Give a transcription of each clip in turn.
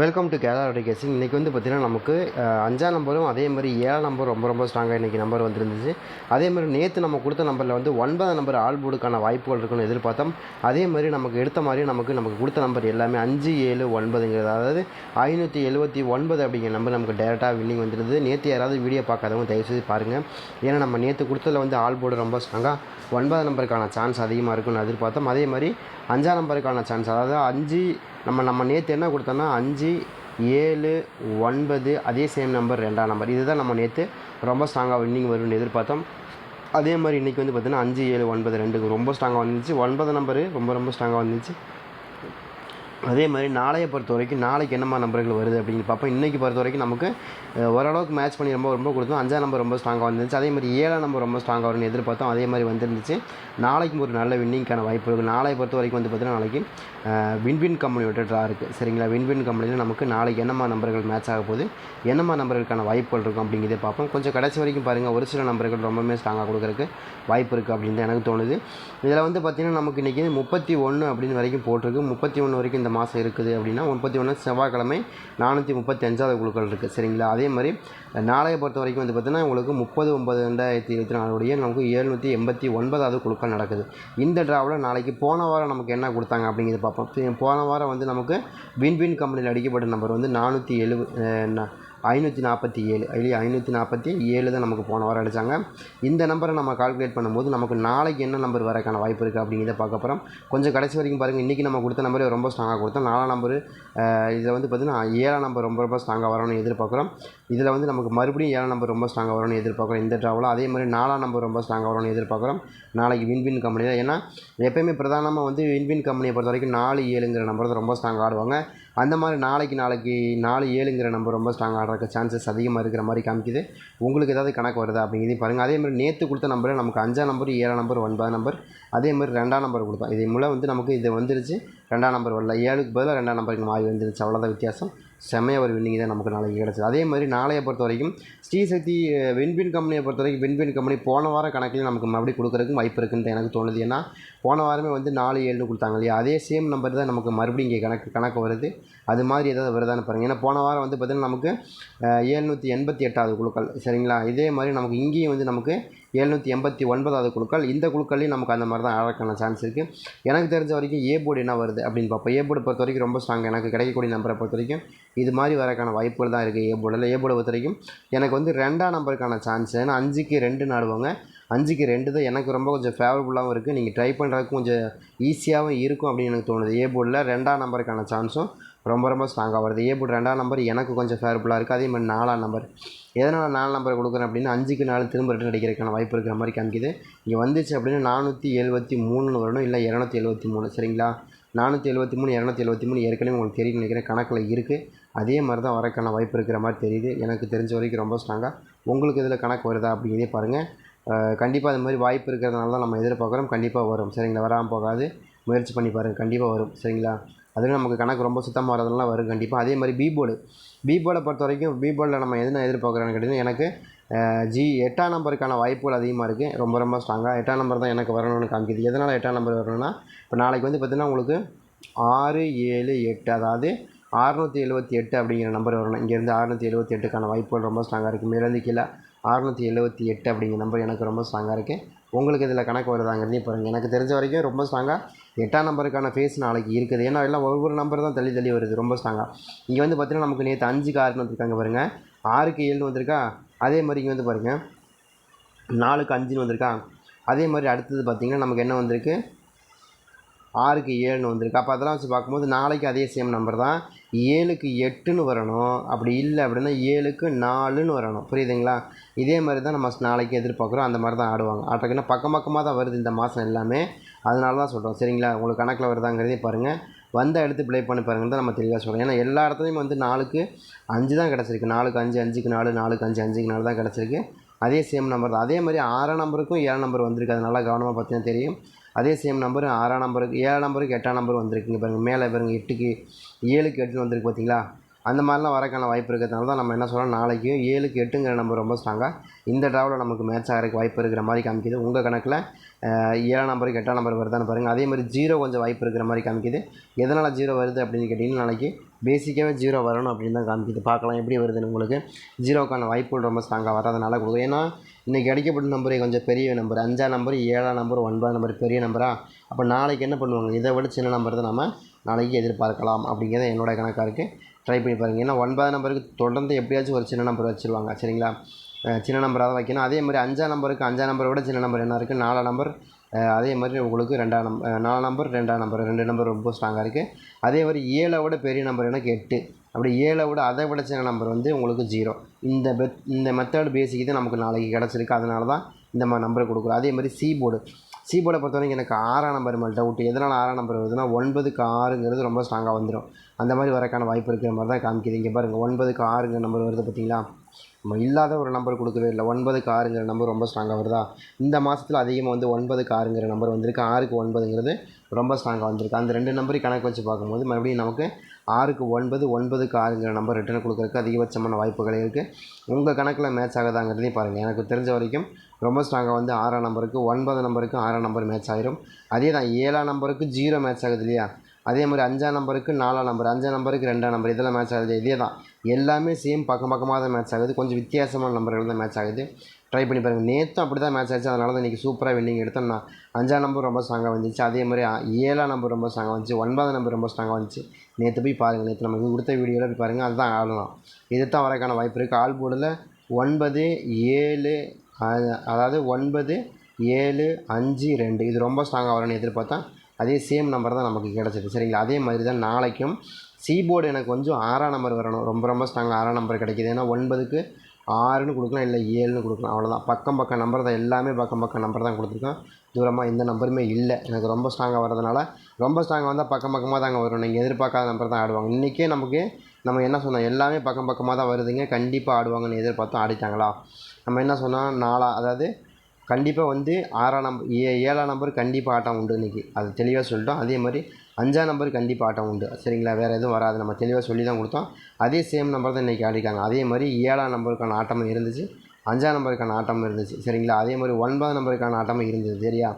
Welcome to Kerala கேசிங் இன்றைக்கி வந்து பார்த்திங்கன்னா நமக்கு அஞ்சாம் நம்பரும் அதே மாதிரி ஏழாம் நம்பர் ரொம்ப ரொம்ப ஸ்ட்ராங்காக இன்றைக்கி நம்பர் வந்துருந்துச்சு. அதே மாதிரி நேற்று நம்ம கொடுத்த நம்பரில் வந்து ஒன்பதாம் நம்பர் ஆல் போர்டுக்கான வாய்ப்புகள் இருக்குன்னு எதிர்பார்த்தோம். அதே மாதிரி நமக்கு எடுத்த மாதிரி நமக்கு நமக்கு கொடுத்த நம்பர் எல்லாமே அஞ்சு ஏழு ஒன்பதுங்கிறது. அதாவது ஐநூற்றி எழுபத்தி ஒன்பது அப்படிங்கிற நம்பர் நமக்கு டேரெக்டாக வின்னிங் வந்துருது நேற்று யாராவது வீடியோ பார்க்காதவங்க தயவுசெய்து பாருங்கள் ஏன்னா நம்ம நேற்று கொடுத்ததில் வந்து ஆல் போர்டு ரொம்ப ஸ்ட்ராங்காக ஒன்பதாம் நம்பருக்கான சான்ஸ் அதிகமாக இருக்குன்னு எதிர்பார்த்தோம். அதே மாதிரி அஞ்சாம் நம்பருக்கான சான்ஸ் அதாவது அஞ்சு நம்ம நம்ம நேற்று என்ன கொடுத்தோம்னா அஞ்சு ஏழு ஒன்பது அதே சேம் நம்பர் ரெண்டாம் நம்பர் இதுதான் நம்ம நேற்று ரொம்ப ஸ்ட்ராங்காக வின்னிங் வரும்னு எதிர்பார்த்தோம். அதே மாதிரி இன்றைக்கி வந்து பார்த்திங்கன்னா அஞ்சு ஏழு ஒன்பது ரெண்டுக்கு ரொம்ப ஸ்ட்ராங்காக வந்துச்சு. ஒன்பது நம்பரு ரொம்ப ரொம்ப ஸ்ட்ராங்காக வந்துச்சு. அதே மாதிரி நாளையை பொறுத்த வரைக்கும் நாளைக்கு என்னம்மா நம்பர்கள் வருது அப்படின்னு பார்ப்போம். இன்றைக்கி பொறுத்த வரைக்கும் நமக்கு ஓரளவுக்கு மேட்ச் பண்ணி ரொம்ப ரொம்ப கொடுத்தோம். அஞ்சாம் நம்பர் ரொம்ப ஸ்ட்ராங்காக வந்துருந்துச்சு. அதே மாதிரி ஏழாம் நம்பர் ரொம்ப ஸ்ட்ராங்காக வரும்னு எதிர்பார்த்தோம். அதே மாதிரி வந்துருந்துச்சு. நாளைக்கும் ஒரு நல்ல வின்னிங்க்கான வாய்ப்பு இருக்குது நாளையை பொறுத்த வரைக்கும் வந்து பார்த்தீங்கன்னா நாளைக்கு வின்வின் கம்பெனியோட ட்ரா இருக்குது சரிங்களா? வின்வின் கம்பெனியில் நமக்கு நாளைக்கு என்னம்மா நம்பர்கள் மேட்ச் ஆக போகுது? என்னம்மா நம்பர்களுக்கான வாய்ப்புகள் இருக்கும் அப்படிங்கிறத பார்ப்போம். கொஞ்சம் கடைசி வரைக்கும் பாருங்கள் ஒரு சில நம்பர்கள் ரொம்பவுமே ஸ்ட்ராங்காக கொடுக்குறதுக்கு வாய்ப்பு இருக்குது அப்படின்னு எனக்கு தோணுது. இதில் வந்து பார்த்திங்கன்னா நமக்கு இன்றைக்கி முப்பத்தி ஒன்று அப்படின்னு வரைக்கும் போட்டிருக்கு. முப்பத்தி ஒன்று வரைக்கும் இந்த மாதம் இருக்குது அப்படின்னா முப்பத்தி ஒன்று செவ்வாய்க்கிழமை நானூற்றி முப்பத்தி அஞ்சாவது குழுக்கள் இருக்குது சரிங்களா? அதே மாதிரி நாளைய பொறுத்த வரைக்கும் வந்து பார்த்திங்கன்னா உங்களுக்கு முப்பது ஒன்பது ரெண்டாயிரத்தி இருபத்தி நாலுடைய நமக்கு எழுநூற்றி எண்பத்தி ஒன்பதாவது குழுக்கள் நடக்குது. இந்த ட்ராவில் நாளைக்கு போன வாரம் நமக்கு என்ன கொடுத்தாங்க அப்படிங்கிறத பார்ப்போம். போன வாரம் வந்து நமக்கு வின்வின் கம்பெனியில் அடிக்கப்பட்ட நம்பர் வந்து நானூற்றி எழுப ஐநூற்றி நாற்பத்தி ஏழு இல்லையா ஐநூற்றி நாற்பத்தி ஏழு தான் நமக்கு போன வாரம் அடித்தாங்க இந்த நம்பரை நம்ம கால்குலேட் பண்ணும்போது நமக்கு நாளைக்கு என்ன நம்பர் வரக்கான வாய்ப்பு இருக்குது அப்படிங்கிறத பார்க்க போகிறோம் கொஞ்சம் கடைசி வரைக்கும் பாருங்கள் இன்றைக்கி நம்ம கொடுத்த நம்பரே ரொம்ப ஸ்ட்ராங்காக கொடுத்தோம். நாலாம் நம்பரு இதில் வந்து பார்த்திங்கன்னா ஏழாம் நம்பர் ரொம்ப ரொம்ப ஸ்ட்ராங்காக வரணும்னு எதிர்பார்க்குறோம். இதில் வந்து நமக்கு மறுபடியும் ஏழாம் நம்பர் ரொம்ப ஸ்ட்ராங்காக வரும்னு எதிர்பார்க்குறோம். இந்த ட்ராவில் அதே மாதிரி நாலாம் நம்பர் ரொம்ப ஸ்ட்ராங்காக வரும்னு எதிர்பார்க்குறோம். நாளைக்கு வின்வின் கம்பெனி தான். ஏன்னா எப்பயுமே பிரதானமாக வந்து வின்வின் கம்பெனியை பொறுத்த வரைக்கும் நாலு ஏழுங்கிற நம்பர் தான் ரொம்ப ஸ்ட்ராங்காக ஆடுவாங்க. அந்த மாதிரி நாளைக்கு நாளைக்கு நாலு ஏழுங்கிற நம்பர் ரொம்ப ஸ்ட்ராங்காக ஆடுறதுக்கு சான்சஸ் அதிகமாக இருக்கிற மாதிரி காமிக்குது. உங்களுக்கு ஏதாவது கணக்கு வருதா அப்படிங்கிறதையும் பாருங்கள் அதே மாதிரி நேற்று கொடுத்த நம்பரில் நமக்கு அஞ்சாம் நம்பர் ஏழாம் நம்பர் ஒன்பதாம் நம்பர் அதே மாதிரி ரெண்டாம் நம்பர் கொடுத்தோம். இது மூலம் வந்து நமக்கு இது வந்துருச்சு. ரெண்டாம் நம்பர் வரல. ஏழுக்கு பதிலாக ரெண்டாம் நம்பருக்கு மாறி வந்துருச்சு. அவ்வளோதான் வித்தியாசம். செம்மையாக ஒரு வின்னிங் தான் நமக்கு நாளைக்கு கிடச்சிது. அதே மாதிரி நாளையை பொறுத்த வரைக்கும் ஸ்ரீசக்தி அஹ், வின்பின் கம்பெனியை பொறுத்த வரைக்கும் வின்பின் கம்பெனி போன வார கணக்கில் நமக்கு மறுபடியும் கொடுக்குறதுக்கும் வாய்ப்பு இருக்குன்னு எனக்கு தோணுது. ஏன்னா போன வாரமே வந்து நாலு ஏழுன்னு கொடுத்தாங்க இல்லையா? அதே சேம் நம்பர் தான் நமக்கு மறுபடியும் இங்கே கணக்கு கணக்கு வருது. அது மாதிரி ஏதாவது வருதான்னு பாருங்கள் ஏன்னா போன வாரம் வந்து பார்த்திங்கன்னா நமக்கு ஏழ்நூற்றி எண்பத்தி எட்டாவது குழுக்கள் சரிங்களா? இதே மாதிரி நமக்கு இங்கேயும் வந்து நமக்கு எழுநூற்றி எண்பத்தி ஒன்பதாவது குழுக்கள். இந்த குழுக்கள்லையும் நமக்கு அந்த மாதிரி தான் ஆழக்கான சான்ஸ் இருக்குது எனக்கு தெரிஞ்ச வரைக்கும் ஏ போர்டு என்ன வருது அப்படின்னு பார்ப்போம். ஏ போர்டு பொறுத்த வரைக்கும் ரொம்ப ஸ்ட்ராங் எனக்கு கிடைக்கக்கூடிய நம்பரை பொறுத்த வரைக்கும் இது மாதிரி வரக்கான வாய்ப்புகள் தான் இருக்குது ஏ போர்டில் ஏ போர்டை பொறுத்த வரைக்கும் எனக்கு வந்து ரெண்டாம் நம்பருக்கான சான்ஸ் ஏன்னா அஞ்சுக்கு ரெண்டு நாடுவாங்க. அஞ்சுக்கு ரெண்டு தான் எனக்கு ரொம்ப கொஞ்சம் ஃபேவரபுளாகவும் இருக்குது நீங்கள் ட்ரை பண்ணுறதுக்கு கொஞ்சம் ஈஸியாகவும் இருக்கும் அப்படின்னு எனக்கு தோணுது. ஏ போர்டில் ரெண்டாம் நம்பருக்கான சான்ஸும் ரொம்ப ரொம்ப ஸ்ட்ராங்காக வருது. ஏ போர்டு ரெண்டாம் நம்பர் எனக்கு கொஞ்சம் ஃபேவரபுளாக இருக்குது அதே மாதிரி நாலாம் நம்பர் எதனால் நாலு நம்பர் கொடுக்குறேன் அப்படின்னா அஞ்சுக்கு நாலு திரும்ப ரிட்டன் அடிக்கிறதுக்கான வாய்ப்பு இருக்கிற மாதிரி காமிக்குது. இங்கே வந்துச்சு அப்படின்னா நானூற்றி எழுபத்தி மூணுன்னு வரணும் இல்லை இரநூத்தி எழுபத்தி மூணு. சரிங்களா? நானூற்றி எழுபத்தி மூணு இரநூத்தி எழுபத்தி மூணு ஏற்கனவே உங்களுக்கு தெரியும் நினைக்கிறேன். கணக்கில் இருக்குது அதே மாதிரி தான் வரக்கான வாய்ப்பு இருக்கிற மாதிரி தெரியுது. எனக்கு தெரிஞ்ச வரைக்கும் ரொம்ப ஸ்ட்ராங்காக உங்களுக்கு இதில் கணக்கு வருதா அப்படிங்கிறதே பாருங்கள் கண்டிப்பாக அது மாதிரி வாய்ப்பு இருக்கிறதுனால தான் நம்ம எதிர்பார்க்குறோம். கண்டிப்பாக வரும். சரிங்களா? வராமல் போகாது. முயற்சி பண்ணி பாருங்கள் கண்டிப்பாக வரும் சரிங்களா? அதுவும் நமக்கு கணக்கு ரொம்ப சுத்தமாக வரதுலாம் வரும் கண்டிப்பாக அதே மாதிரி பி போர்டு பி போர்டை பொறுத்த வரைக்கும் பி போர்டில் நம்ம எதுனா எதிர்பார்க்குறோன்னு கேட்டிங்கன்னா எனக்கு ஜி எட்டாம் நம்பருக்கான வாய்ப்புகள் அதிகமாக இருக்குது ரொம்ப ரொம்ப ஸ்ட்ராங்காக எட்டாம் நம்பர் தான் எனக்கு வரணும்னு காமிக்குது. எதனால் எட்டாம் நம்பர் வரணும்னா இப்போ நாளைக்கு வந்து பார்த்திங்கன்னா உங்களுக்கு ஆறு ஏழு எட்டு அதாவது அறுநூற்றி எழுபத்தி எட்டு அப்படிங்கிற நம்பர் வரணும். இங்கேருந்து அறுநூற்றி எழுபத்தி எட்டுக்கான வாய்ப்புகள் ரொம்ப ஸ்ட்ராங்காக இருக்குது மேலேருந்து கீழே அறுநூற்றி எழுபத்தி எட்டு அப்படிங்கிற நம்பர் எனக்கு ரொம்ப ஸ்ட்ராங்காக இருக்குது உங்களுக்கு இதில் கணக்கு வருதாங்கிறதையும் பாருங்கள் எனக்கு தெரிஞ்ச வரைக்கும் ரொம்ப ஸ்ட்ராங்காக எட்டாம் நம்பருக்கான ஃபேஸ் நாளைக்கு இருக்குது. ஏன்னா எல்லாம் ஒவ்வொரு நம்பர் தான் தள்ளி தள்ளி வருது. ரொம்ப ஸ்ட்ராங்காக இங்கே வந்து பார்த்தீங்கன்னா நமக்கு நேற்று அஞ்சுக்கு ஆறுன்னு வந்திருக்காங்க பாருங்கள் ஆறுக்கு ஏழுன்னு வந்திருக்கா? அதே மாதிரி இங்கே வந்து பாருங்கள் நாலுக்கு அஞ்சுன்னு வந்திருக்கா? அதே மாதிரி அடுத்தது பார்த்திங்கன்னா நமக்கு என்ன வந்திருக்கு? ஆறுக்கு ஏழுன்னு வந்திருக்கு. அப்போ அதெல்லாம் வச்சு பார்க்கும்போது நாளைக்கு அதே சேம் நம்பர் தான். ஏழுக்கு எட்டுன்னு வரணும். அப்படி இல்லை அப்படின்னா ஏழுக்கு நாலுன்னு வரணும். புரியுதுங்களா? இதே மாதிரி தான் நம்ம நாளைக்கு எதிர்பார்க்குறோம். அந்த மாதிரி தான் ஆடுவாங்க. ஆட்டக்குன்னா பக்கம் பக்கமாக தான் வருது இந்த மாதம் எல்லாமே. அதனால தான் சொல்கிறோம் சரிங்களா? உங்களுக்கு கணக்கில் வருதாங்கிறதே பாருங்கள் வந்த எடுத்து ப்ளே பண்ணி பாருங்கன்னு தான் நம்ம தெளிவாக சொல்கிறோம் ஏன்னா எல்லா இடத்துலையும் வந்து நாலுக்கு அஞ்சு தான் கிடச்சிருக்கு. நாலுக்கு அஞ்சு அஞ்சுக்கு நாலு நாலுக்கு அஞ்சு அஞ்சுக்கு நாலு தான் கிடச்சிருக்கு. அதே சேம் நம்பர் தான். அதே மாதிரி ஆறாம் நம்பருக்கும் ஏழாம் நம்பர் வந்திருக்கு. அது நல்லா கவனமாக பார்த்தீங்கன்னா தெரியும். அதே சேம் நம்பர் ஆறாம் நம்பருக்கு ஏழாம் நம்பருக்கு எட்டாம் நம்பர் வந்திருக்குங்க பாருங்கள் மேலே பாருங்கள் எட்டுக்கு ஏழுக்கு எட்டுன்னு வந்திருக்கு பார்த்தீங்களா அந்த மாதிரிலாம் வரக்கான வாய்ப்பு இருக்கிறதுனால தான் நம்ம என்ன சொல்கிறோம் நாளைக்கு ஏழுக்கு எட்டுங்கிற நம்பர் ரொம்ப ஸ்ட்ராங்காக இந்த ட்ராவில் நமக்கு மேட்ச் ஆகிறதுக்கு வாய்ப்பு இருக்கிற மாதிரி காமிக்குது. உங்கள் கணக்கில் ஏழாம் நம்பருக்கு எட்டாம் நம்பர் வருதான்னு பாருங்கள் அதே மாதிரி ஜீரோ கொஞ்சம் வாய்ப்பு இருக்கிற மாதிரி காமிக்குது. எதனால் ஜீரோ வருது அப்படின்னு கேட்டிங்கன்னா நாளைக்கு பேசிக்காகவே ஜீரோ வரணும் அப்படின்னு தான் காமிக்குது. பார்க்கலாம் எப்படி வருதுன்னு உங்களுக்கு. ஜீரோக்கான வாய்ப்புகள் ரொம்ப ஸ்ட்ராங்காக வராதனால கொடுக்கும் ஏன்னா இன்றைக்கி அடிக்கப்பட்ட நம்பரே கொஞ்சம் பெரிய நம்பர். அஞ்சாம் நம்பர் ஏழாம் நம்பர் ஒன்பதாம் நம்பர் பெரிய நம்பரா? அப்போ நாளைக்கு என்ன பண்ணுவாங்க? இதை விட சின்ன நம்பர் தான் நம்ம நாளைக்கு எதிர்பார்க்கலாம் அப்படிங்கிறது என்னோட கணக்காக இருக்குது ட்ரை பண்ணி பாருங்கள் ஏன்னா ஒன்பதாம் நம்பருக்கு தொடர்ந்து எப்படியாச்சும் ஒரு சின்ன நம்பர் வச்சுருவாங்க சரிங்களா? சின்ன நம்பராக தான் வைக்கணும். அதே மாதிரி அஞ்சாம் நம்பருக்கு அஞ்சாம் நம்பரை விட சின்ன நம்பர் என்ன இருக்குது நாலாம் நம்பர் அதே மாதிரி உங்களுக்கு ரெண்டாம் நம்பர் நாலாம் நம்பர் ரெண்டாம் நம்பர். ரெண்டு நம்பர் ரொம்ப ஸ்ட்ராங்காக இருக்குது அதே மாதிரி ஏழை விட பெரிய நம்பர் எனக்கு எட்டு. அப்படி ஏழை விட அதை விட சின்ன நம்பர் வந்து உங்களுக்கு ஜீரோ இந்த பெத் இந்த மெத்தட் பேசிக் தான் நமக்கு நாளைக்கு கிடச்சிருக்கு. அதனால தான் இந்த மாதிரி நம்பர் கொடுக்குறோம். அதே மாதிரி சி போர்டு சி போர்டை பொறுத்த வரைக்கும் எனக்கு ஆறாம் நம்பர் மேலே டவுட் எதனால் ஆறாம் நம்பர் வருதுன்னா ஒன்பதுக்கு ஆறுங்கிறது ரொம்ப ஸ்ட்ராங்காக வந்துடும் அந்த மாதிரி வரக்கான வாய்ப்பு இருக்கிற மாதிரி தான் காமிக்குது. இங்கே பாருங்கள் ஒன்பதுக்கு ஆறுங்கிற நம்பர் வருது பார்த்தீங்களா? நம்ம இல்லாத ஒரு நம்பர் கொடுக்கவே இல்லை. ஒன்பதுக்கு ஆறுங்கிற நம்பர் ரொம்ப ஸ்ட்ராங்காக வருதா? இந்த மாதத்தில் அதிகமாக வந்து ஒன்பதுக்கு ஆறுங்கிற நம்பர் வந்திருக்கு. ஆறுக்கு ஒன்பதுங்கிறது ரொம்ப ஸ்ட்ராங்காக வந்திருக்கு. அந்த ரெண்டு நம்பரையும் கணக்கு வச்சு பார்க்கும்போது மறுபடியும் நமக்கு ஆறுக்கு ஒன்பது ஒன்பதுக்கு ஆறுங்கிற நம்பர் ரிட்டர்ன் கொடுக்குறதுக்கு அதிகபட்சமான வாய்ப்புகள் இருக்குது உங்கள் கணக்கில் மேட்ச் ஆகுதாங்கிறதையும் பாருங்கள் எனக்கு தெரிஞ்ச வரைக்கும் ரொம்ப ஸ்ட்ராங்காக வந்து ஆறாம் நம்பருக்கு ஒன்பது நம்பருக்கு ஆறாம் நம்பர் மேட்ச் ஆயிரும். அதே தான் ஏழாம் நம்பருக்கு ஜீரோ மேட்ச் ஆகுது இல்லையா? அதே மாதிரி அஞ்சாம் நம்பருக்கு நாலாம் நம்பர் அஞ்சாம் நம்பருக்கு ரெண்டாம் நம்பர் இதெல்லாம் மேட்ச் ஆகுது. இதே தான் எல்லாமே சேம் பக்கம் பக்கமாக தான் மேட்ச் ஆகுது. கொஞ்சம் வித்தியாசமான நம்பர்கள் தான் மேட்ச் ஆகுது. ட்ரை பண்ணி பாருங்கள் நேற்றும் அப்படி தான் மேட்ச் ஆச்சு. அதனால தான் இன்றைக்கி சூப்பராக வின்னிங் எடுத்தோம் நான் அஞ்சாம் நம்பர் ரொம்ப ஸ்ட்ராங்காக வந்துச்சு. அதே மாதிரி ஏழாம் நம்பர் ரொம்ப ஸ்ட்ராங்காக வந்துச்சு. ஒன்பதாம் நம்பர் ரொம்ப ஸ்ட்ராங்காக வந்துச்சு. நேற்று போய் பாருங்கள் நேற்று நமக்கு கொடுத்த வீடியோவில் போய் பாருங்கள் அதுதான் ஆடலாம் இது தான் வரக்கான வாய்ப்பு இருக்குது ஆல் போர்டில் ஒன்பது ஏழு அதாவது ஒன்பது ஏழு அஞ்சு ரெண்டு. இது ரொம்ப ஸ்ட்ராங்காக வரும்னு எதிர்பார்த்தா அதே சேம் நம்பர் தான் நமக்கு கிடச்சிது. சரிங்களா? அதே மாதிரி தான் நாளைக்கும் சீபோர்டு எனக்கு கொஞ்சம் ஆறாம் நம்பர் வரணும். ரொம்ப ரொம்ப ஸ்ட்ராங்காக ஆறாம் நம்பர் கிடைக்கிது. ஏன்னா ஒன்பதுக்கு ஆறுன்னு கொடுக்கலாம் இல்லை ஏழுன்னு கொடுக்கலாம். அவ்வளோதான் பக்கம் பக்கம் நம்பர் தான். எல்லாமே பக்கம் பக்கம் நம்பர் தான் கொடுத்துருக்கோம். தூரமாக எந்த நம்பருமே இல்லை. எனக்கு ரொம்ப ஸ்ட்ராங்காக வரதுனால ரொம்ப ஸ்ட்ராங்காக வந்தால் பக்கம் பக்கமாக தாங்க வரும். நீங்கள் எதிர்பார்க்காத நம்பர் தான் ஆடுவாங்க. இன்றைக்கே நமக்கு நம்ம என்ன சொன்னோம்? எல்லாமே பக்கம் பக்கமாக தான் வருதுங்க. கண்டிப்பாக ஆடுவாங்கன்னு எதிர்பார்த்தோம் ஆடிட்டாங்களா? நம்ம என்ன சொன்னால் நாலா அதாவது கண்டிப்பாக வந்து ஆறாம் நம்பர் ஏ ஏழாம் நம்பர் கண்டிப்பாக ஆட்டம் உண்டு இன்றைக்கி அது தெளிவாக சொல்லிட்டோம். அதே மாதிரி அஞ்சாம் நம்பர் கண்டிப்பாக ஆட்டம் உண்டு. சரிங்களா? வேறு எதுவும் வராது. நம்ம தெளிவாக சொல்லி தான் கொடுத்தோம். அதே சேம் நம்பர் தான் இன்றைக்கி ஆடிக்காங்க அதே மாதிரி ஏழாம் நம்பருக்கான ஆட்டம் இருந்துச்சு. அஞ்சாம் நம்பருக்கான ஆட்டம் இருந்துச்சு. சரிங்களா? அதே மாதிரி ஒன்பதாம் நம்பருக்கான ஆட்டமும் இருந்தது. சரியா?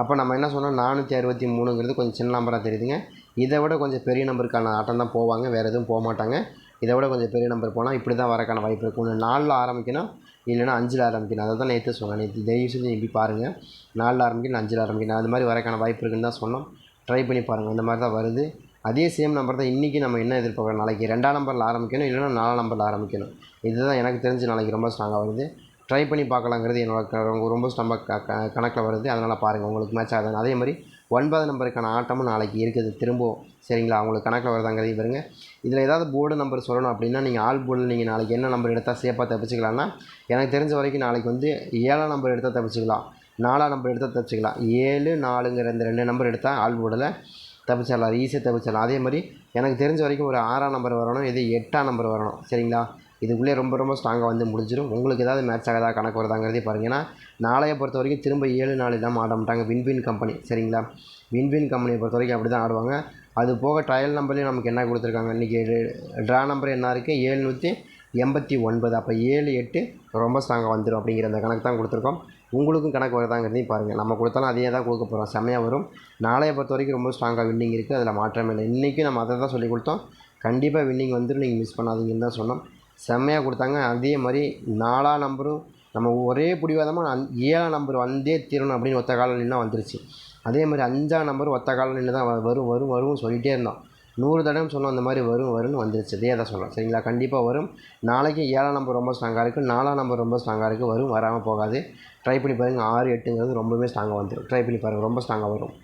அப்போ நம்ம என்ன சொன்னோம்? நானூற்றி அறுபத்தி மூணுங்கிறது கொஞ்சம் சின்ன நம்பராக தெரியுதுங்க. இதை விட கொஞ்சம் பெரிய நம்பருக்கான ஆட்டம் தான் போவாங்க. வேறு எதுவும் போக மாட்டாங்க. இதை விட கொஞ்சம் பெரிய நம்பர் போனால் இப்படி தான் வரக்கான வாய்ப்பு இருக்கும் ஒன்று நாலில் ஆரம்பிக்கணும். இல்லைன்னா அஞ்சில் ஆரம்பிக்கணும். அதை தான் நேற்று சொன்னேன். நேற்று தயவு செஞ்சு இப்படி பாருங்கள் நாலில் ஆரம்பிக்கணும் அஞ்சில் ஆரம்பிக்கணும். அது மாதிரி வரக்கான வாய்ப்பு இருக்குன்னு தான் சொன்னோம். ட்ரை பண்ணி பாருங்கள் இந்த மாதிரி தான் வருது. அதே சேம் நம்பர் தான் இன்றைக்கி நம்ம என்ன எதிர்பார்க்குறோம்? நாளைக்கு ரெண்டாம் நம்பரில் ஆரம்பிக்கணும் இல்லைன்னா நாலாம் நம்பரில் ஆரம்பிக்கணும். இதுதான் எனக்கு தெரிஞ்சு நாளைக்கு ரொம்ப ஸ்ட்ராங்காக வருது. ட்ரை பண்ணி பார்க்கலாங்கிறது என்னோட ரொம்ப- ரொம்ப க கணக்கில் வருது. அதனால் பாருங்கள் உங்களுக்கு மேட்ச் ஆகுது அதே மாதிரி ஒன்பது நம்பருக்கான ஆட்டமும் நாளைக்கு இருக்குது. திரும்பவும் சரிங்களா? அவங்களுக்கு கணக்கில் வருதாங்கிறது பாருங்க. இதில் ஏதாவது போர்டு நம்பர் சொல்லணும் அப்படின்னா நீங்கள் ஆல் போர்டில் நீங்கள் நாளைக்கு என்ன நம்பர் எடுத்தால் சேஃபாக தப்பிச்சுக்கலாம்னா எனக்கு தெரிஞ்ச வரைக்கும் நாளைக்கு வந்து ஏழாம் நம்பர் எடுத்தால் தப்பிச்சுக்கலாம். நாலாம் நம்பர் எடுத்தால் தப்பிச்சுக்கலாம். ஏழு நாலுங்கிற இந்த ரெண்டு நம்பர் எடுத்தால் ஆல் போர்டில் தப்பிச்சிடலாம். ஈஸியாக தப்பிச்சிடலாம். அதே மாதிரி எனக்கு தெரிஞ்ச வரைக்கும் ஒரு ஆறாம் நம்பர் வரணும் இது எட்டாம் நம்பர் வரணும். சரிங்களா? இதுக்குள்ளே ரொம்ப ரொம்ப ஸ்ட்ராங்காக வந்து முடிஞ்சிடும் உங்களுக்கு ஏதாவது மேட்ச் ஆகாதா கணக்கு வருதாங்கிறதே பாருங்கள் ஏன்னா நாளையை பொறுத்த வரைக்கும் திரும்ப ஏழு நாள் தான் ஆட மாட்டாங்க. வின்வின் கம்பெனி சரிங்களா? வின்வின் கம்பெனியை பொறுத்த வரைக்கும் அப்படி தான் ஆடுவாங்க. அது போக ட்ரையல் நம்பர்லேயும் நமக்கு என்ன கொடுத்துருக்காங்க? இன்றைக்கி ட்ரா நம்பர் என்ன இருக்குது ஏழ்நூற்றி எண்பத்தி ஒன்பது. அப்போ ஏழு எட்டு ரொம்ப ஸ்ட்ராங்காக வந்துடும் அப்படிங்கிற அந்த கணக்கு தான் கொடுத்துருக்கோம். உங்களுக்கும் கணக்கு வருதாங்கிறதையும் பாருங்கள் நம்ம கொடுத்தாலும் அதே தான் கொடுக்க போகிறோம் செம்மையாக வரும். நாளைய பொறுத்த வரைக்கும் ரொம்ப ஸ்ட்ராங்காக வின்னிங் இருக்குது அதில் மாற்றமே இல்லை. இன்றைக்கும் நம்ம அதை தான் சொல்லி கொடுத்தோம். கண்டிப்பாக வின்னிங் வந்துடும் நீங்கள் மிஸ் பண்ணாதீங்கன்னு தான் சொன்னோம். செம்மையாக கொடுத்தாங்க. அதே மாதிரி நாலாம் நம்பரும் நம்ம ஒரே பிடிவாதமாக அந் ஏழாம் நம்பர் வந்தே தீரணும் அப்படின்னு ஒத்த காலம் நின்று வந்துருச்சு. அதே மாதிரி அஞ்சாம் நம்பர் ஒத்த காலம் நின்று தான் வரும் வரும் வரும்னு சொல்லிகிட்டே இருந்தோம். நூறு தடவை சொன்னோம் அந்த மாதிரி வரும் வரும்னு வந்துருச்சு. இதே தான் சொல்கிறோம் சரிங்களா? கண்டிப்பாக வரும். நாளைக்கு ஏழாம் நம்பர் ரொம்ப ஸ்ட்ராங்காக இருக்குது நாலாம் நம்பர் ரொம்ப ஸ்ட்ராங்காக இருக்குது வரும் வராமல் போகாது. ட்ரை பண்ணி பாருங்கள் ஆறு எட்டுங்கிறது ரொம்பவே ஸ்ட்ராங்காக வந்துடும் ட்ரை பண்ணி பாருங்கள் ரொம்ப ஸ்ட்ராங்காக வரும்.